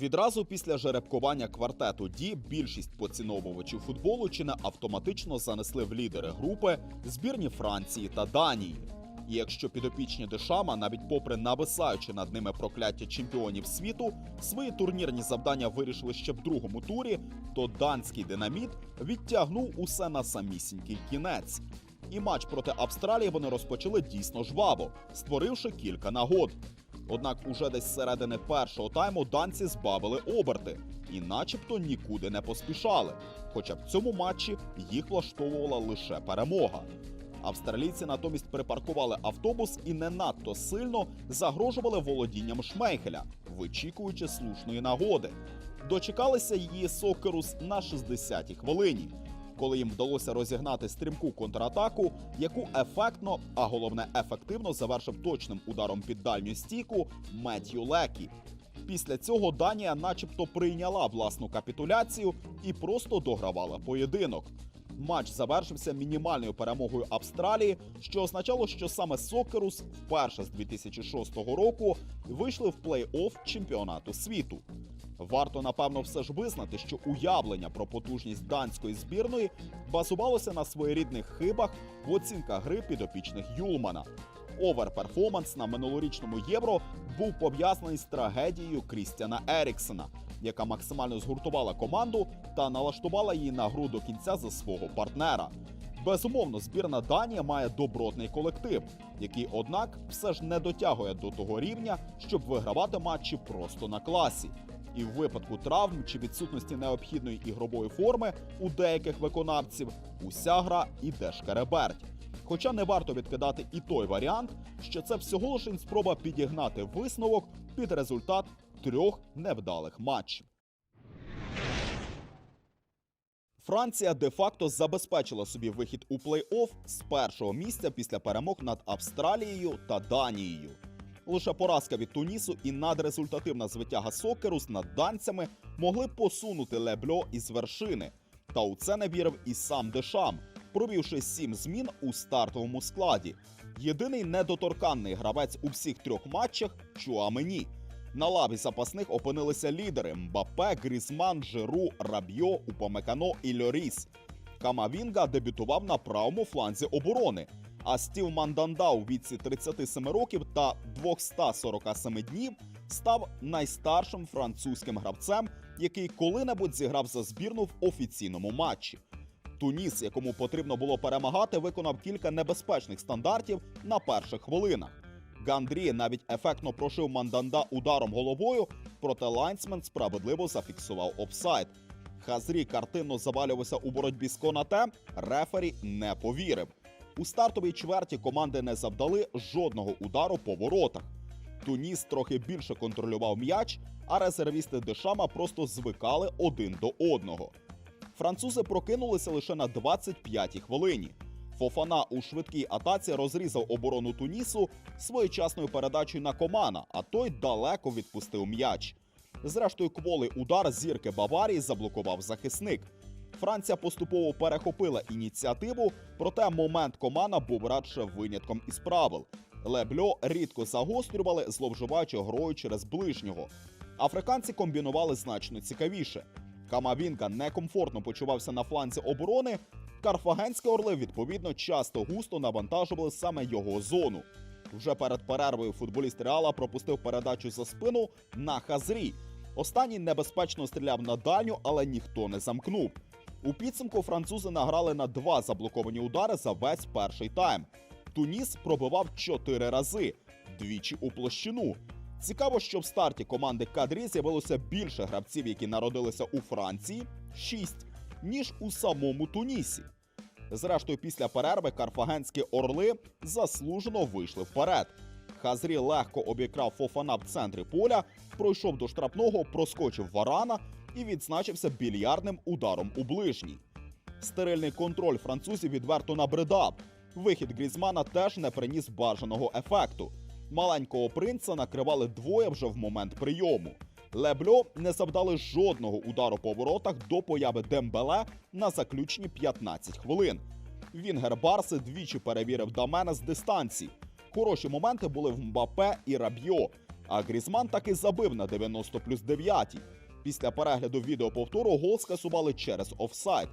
Відразу після жеребкування квартету Ді більшість поціновувачів футболу чи не автоматично занесли в лідери групи збірні Франції та Данії. І якщо підопічні Дешама, навіть попри нависаючи над ними прокляття чемпіонів світу, свої турнірні завдання вирішили ще в другому турі, то данський динаміт відтягнув усе на самісінький кінець. І матч проти Австралії вони розпочали дійсно жваво, створивши кілька нагод. Однак уже десь з середини першого тайму данці збавили оберти і начебто нікуди не поспішали. Хоча в цьому матчі їх влаштовувала лише перемога. Австралійці натомість припаркували автобус і не надто сильно загрожували володінням Шмейхеля, вичікуючи слушної нагоди. Дочекалися її Сокерус на 60-й хвилині, коли їм вдалося розігнати стрімку контратаку, яку ефектно, а головне ефективно завершив точним ударом під дальню стійку Меттью Лекі. Після цього Данія, начебто, прийняла власну капітуляцію і просто догравала поєдинок. Матч завершився мінімальною перемогою Австралії, що означало, що саме Сокерус вперше з 2006 року вийшли в плей-офф чемпіонату світу. Варто напевно все ж визнати, що уявлення про потужність данської збірної базувалося на своєрідних хибах в оцінках гри підопічних Юлмана. Оверперформанс на минулорічному євро був пов'язаний з трагедією Крістіана Еріксена, яка максимально згуртувала команду та налаштувала її на гру до кінця за свого партнера. Безумовно, збірна Данія має добротний колектив, який, однак, все ж не дотягує до того рівня, щоб вигравати матчі просто на класі. І в випадку травм чи відсутності необхідної ігрової форми у деяких виконавців уся гра іде шкереберть. Хоча не варто відкидати і той варіант, що це всього лише спроба підігнати висновок під результат трьох невдалих матчів. Франція де-факто забезпечила собі вихід у плей-офф з першого місця після перемог над Австралією та Данією. Лише поразка від Тунісу і надрезультативна звитяга Сокерус над данцями могли посунути Лебльо із вершини. Та у це не вірив і сам Дешам, провівши сім змін у стартовому складі. Єдиний недоторканний гравець у всіх трьох матчах Чуамені. На лаві запасних опинилися лідери Мбапе, Грізман, Жиру, Рабьо, Упамекано і Льоріс. Камавінга дебютував на правому фланзі оборони. А Стів Манданда у віці 37 років та 247 днів став найстаршим французьким гравцем, який коли-небудь зіграв за збірну в офіційному матчі. Туніс, якому потрібно було перемагати, виконав кілька небезпечних стандартів на перших хвилинах. Гандрі навіть ефектно прошив Манданда ударом головою, проте лайнсмен справедливо зафіксував офсайд. Хазрі картинно завалювався у боротьбі з Конате, рефері не повірив. У стартовій чверті команди не завдали жодного удару по воротах. Туніс трохи більше контролював м'яч, а резервісти Дешама просто звикали один до одного. Французи прокинулися лише на 25-й хвилині. Фофана у швидкій атаці розрізав оборону Тунісу своєчасною передачею на Комана, а той далеко відпустив м'яч. Зрештою, кволий удар зірки Баварії заблокував захисник. Франція поступово перехопила ініціативу, проте момент Комана був радше винятком із правил. Лебльо рідко загострювали, зловживаючи грою через ближнього. Африканці комбінували значно цікавіше. Камавінга некомфортно почувався на фланзі оборони. Карфагенські орли відповідно часто густо навантажували саме його зону. Вже перед перервою футболіст Реала пропустив передачу за спину на Хазрі. Останній небезпечно стріляв на дальню, але ніхто не замкнув. У підсумку французи награли на два заблоковані удари за весь перший тайм. Туніс пробивав чотири рази, двічі у площину. Цікаво, що в старті команди Кадрі з'явилося більше гравців, які народилися у Франції 6, ніж у самому Тунісі. Зрештою, після перерви карфагенські орли заслужено вийшли вперед. Хазрі легко обікрав Фофана в центрі поля, пройшов до штрафного, проскочив варана і відзначився більярдним ударом у ближній. Стерильний контроль французів відверто набридав. Вихід Грізмана теж не приніс бажаного ефекту. Маленького принца накривали двоє вже в момент прийому. Лебльо не завдали жодного удару по воротах до появи Дембеле на заключні 15 хвилин. Вінгер Барси двічі перевірив Дамена з дистанції. Хороші моменти були в Мбапе і Рабьо. А Грізман таки забив на 90 плюс 9. Після перегляду відеоповтору гол скасували через офсайд.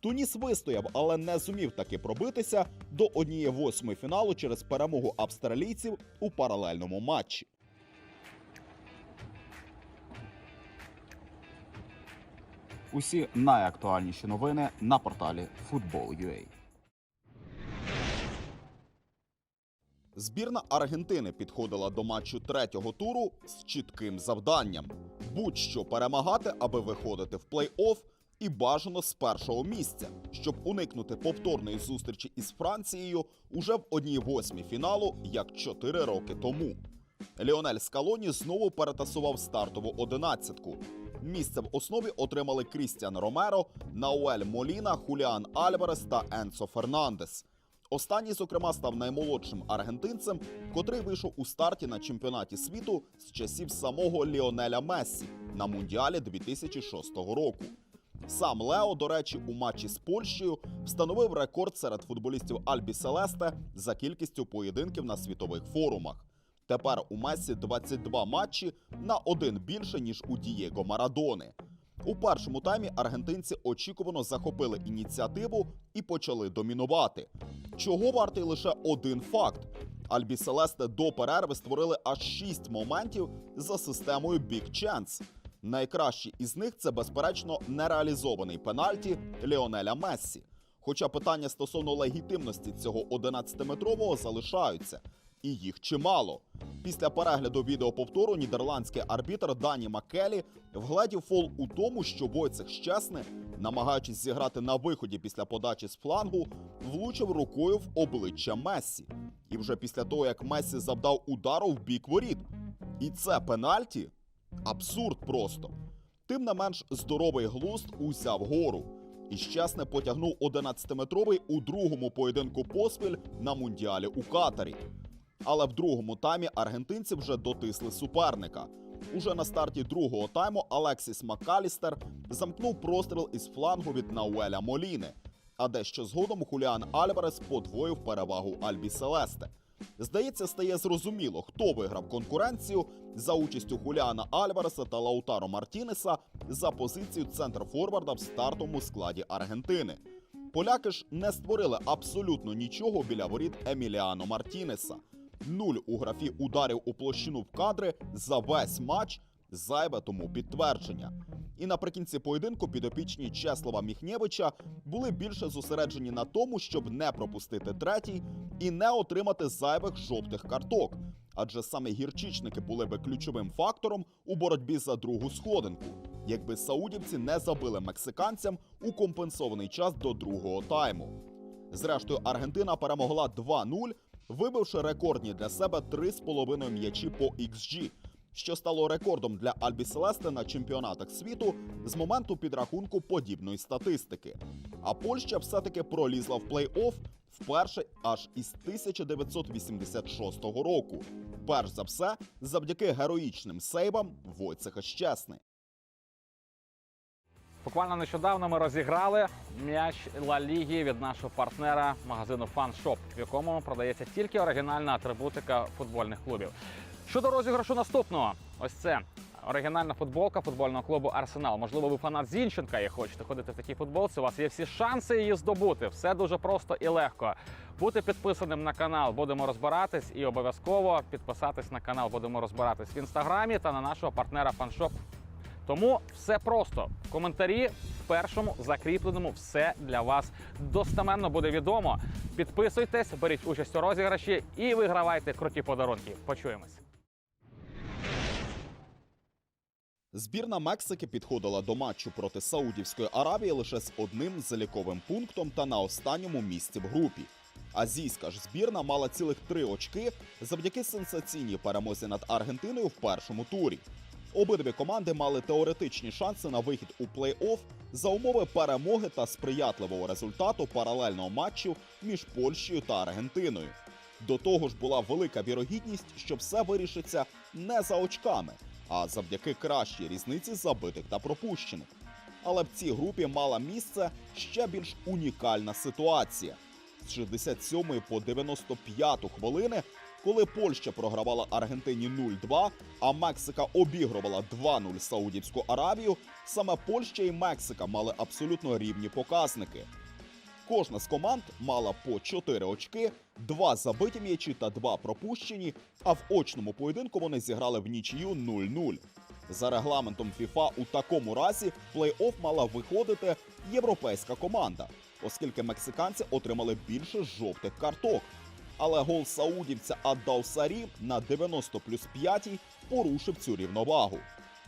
Туніс вистояв, але не зумів таки пробитися до однієї восьмої фіналу через перемогу австралійців у паралельному матчі. Усі найактуальніші новини на порталі Football.ua. Збірна Аргентини підходила до матчу третього туру з чітким завданням: будь-що перемагати, аби виходити в плей-офф, і бажано з першого місця, щоб уникнути повторної зустрічі із Францією уже в одній восьмій фіналу, як чотири роки тому. Ліонель Скалоні знову перетасував стартову одинадцятку. Місце в основі отримали Крістіан Ромеро, Науель Моліна, Хуліан Альварес та Енцо Фернандес. Останній, зокрема, став наймолодшим аргентинцем, котрий вийшов у старті на чемпіонаті світу з часів самого Ліонеля Мессі на Мундіалі 2006 року. Сам Лео, до речі, у матчі з Польщею встановив рекорд серед футболістів Альбі Селесте за кількістю поєдинків на світових форумах. Тепер у Месі 22 матчі на один більше ніж у Дієго Марадони. У першому таймі аргентинці очікувано захопили ініціативу і почали домінувати. Чого вартий лише один факт: Альбі Селесте до перерви створили аж шість моментів за системою Big Chance. Найкращі із них це безперечно нереалізований пенальті Ліонеля Мессі. Хоча питання стосовно легітимності цього 11-метрового залишаються, і їх чимало. Після перегляду відеоповтору нідерландський арбітр Дані Маккелі вгледів фол у тому, що Войцех Щесни, намагаючись зіграти на виході після подачі з флангу, влучив рукою в обличчя Мессі. І вже після того, як Мессі завдав удару в бік воріт. І це пенальті? Абсурд просто. Тим не менш, здоровий глузд узяв гору. І щасне потягнув 11-метровий у другому поєдинку поспіль на мундіалі у Катарі. Але в другому таймі аргентинці вже дотисли суперника. Уже на старті другого тайму Алексіс Макалістер замкнув простріл із флангу від Науеля Моліни. А дещо згодом Хуліан Альварес подвоїв перевагу Альбі Селесте. Здається, стає зрозуміло, хто виграв конкуренцію за участю Хуліана Альвареса та Лаутаро Мартінеса за позицію центр-форварда в стартовому складі Аргентини. Поляки ж не створили абсолютно нічого біля воріт Еміліано Мартінеса. Нуль у графі ударів у площину в кадри за весь матч зайве тому підтвердження. І наприкінці поєдинку підопічні Чеслава Міхнєвича були більше зосереджені на тому, щоб не пропустити третій і не отримати зайвих жовтих карток. Адже саме гірчичники були би ключовим фактором у боротьбі за другу сходинку, якби саудівці не забили мексиканцям у компенсований час до другого тайму. Зрештою, Аргентина перемогла 2-0, вибивши рекордні для себе 3,5 м'ячі по XG, що стало рекордом для Альбі Селесте на чемпіонатах світу з моменту підрахунку подібної статистики. А Польща все-таки пролізла в плей-офф вперше аж із 1986 року. Перш за все, завдяки героїчним сейвам Войцеха Щесни. Буквально нещодавно ми розіграли м'яч Ла Ліги від нашого партнера магазину Фаншоп, в якому продається тільки оригінальна атрибутика футбольних клубів. Щодо розіграшу наступного, ось це оригінальна футболка футбольного клубу Арсенал. Можливо, ви фанат Зінченка і хочете ходити в такій футболці. У вас є всі шанси її здобути. Все дуже просто і легко. Бути підписаним на канал, будемо розбиратись, і обов'язково підписатись на канал. Будемо розбиратись в інстаграмі та на нашого партнера Фаншоп тому все просто. В коментарі в першому закріпленому все для вас достеменно буде відомо. Підписуйтесь, беріть участь у розіграші і вигравайте круті подарунки. Почуємось. Збірна Мексики підходила до матчу проти Саудівської Аравії лише з одним заліковим пунктом та на останньому місці в групі. Азійська ж збірна мала цілих три очки завдяки сенсаційній перемозі над Аргентиною в першому турі. Обидві команди мали теоретичні шанси на вихід у плей-офф за умови перемоги та сприятливого результату паралельного матчу між Польщею та Аргентиною. До того ж була велика вірогідність, що все вирішиться не за очками, а завдяки кращій різниці забитих та пропущених. Але в цій групі мала місце ще більш унікальна ситуація. З 67 по 95 хвилини Коли Польща програвала Аргентині 0-2, а Мексика обігрувала 2-0 Саудівську Аравію, саме Польща і Мексика мали абсолютно рівні показники. Кожна з команд мала по 4 очки, 2 забиті м'ячі та 2 пропущені, а в очному поєдинку вони зіграли в нічию 0-0. За регламентом FIFA у такому разі плей-офф мала виходити європейська команда, оскільки мексиканці отримали більше жовтих карток. Але гол саудівця Аддаусарі на 90 плюс 5 порушив цю рівновагу.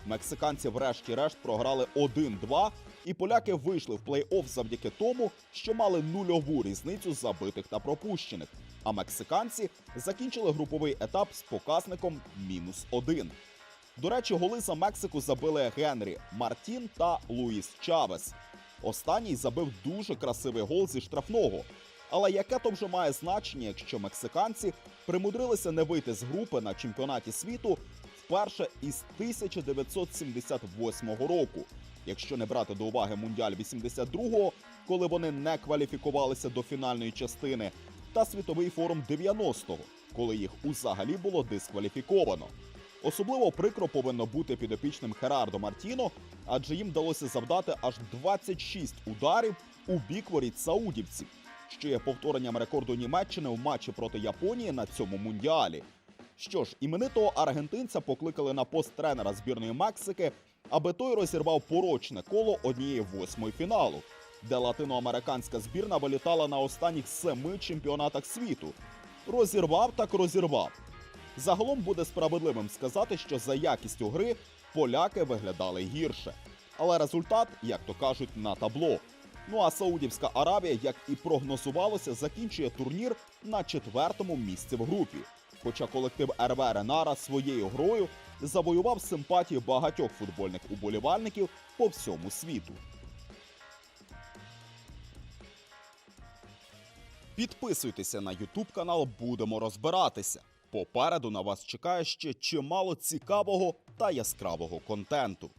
Мексиканці врешті-решт програли 1-2, і поляки вийшли в плей-офф завдяки тому, що мали нульову різницю забитих та пропущених. А мексиканці закінчили груповий етап з показником мінус 1. До речі, голи за Мексику забили Генрі Мартін та Луїс Чавес. Останній забив дуже красивий гол зі штрафного. Але яке то вже має значення, якщо мексиканці примудрилися не вийти з групи на чемпіонаті світу вперше із 1978 року, якщо не брати до уваги Мундіаль 82-го, коли вони не кваліфікувалися до фінальної частини, та світовий форум 90-го, коли їх узагалі було дискваліфіковано. Особливо прикро повинно бути підопічним Херардо Мартіно, адже їм вдалося завдати аж 26 ударів у бік воріт саудівців, що є повторенням рекорду Німеччини в матчі проти Японії на цьому мундіалі. Що ж, іменитого аргентинця покликали на пост тренера збірної Мексики, аби той розірвав порочне коло однієї восьмої фіналу, де латиноамериканська збірна вилітала на останніх семи чемпіонатах світу. Розірвав так розірвав. Загалом буде справедливим сказати, що за якістю гри поляки виглядали гірше. Але результат, як то кажуть, на табло. Ну а Саудівська Аравія, як і прогнозувалося, закінчує турнір на четвертому місці в групі. Хоча колектив РВ Ренара своєю грою завоював симпатії багатьох футбольних уболівальників по всьому світу. Підписуйтеся на YouTube канал, будемо розбиратися. Попереду на вас чекає ще чимало цікавого та яскравого контенту.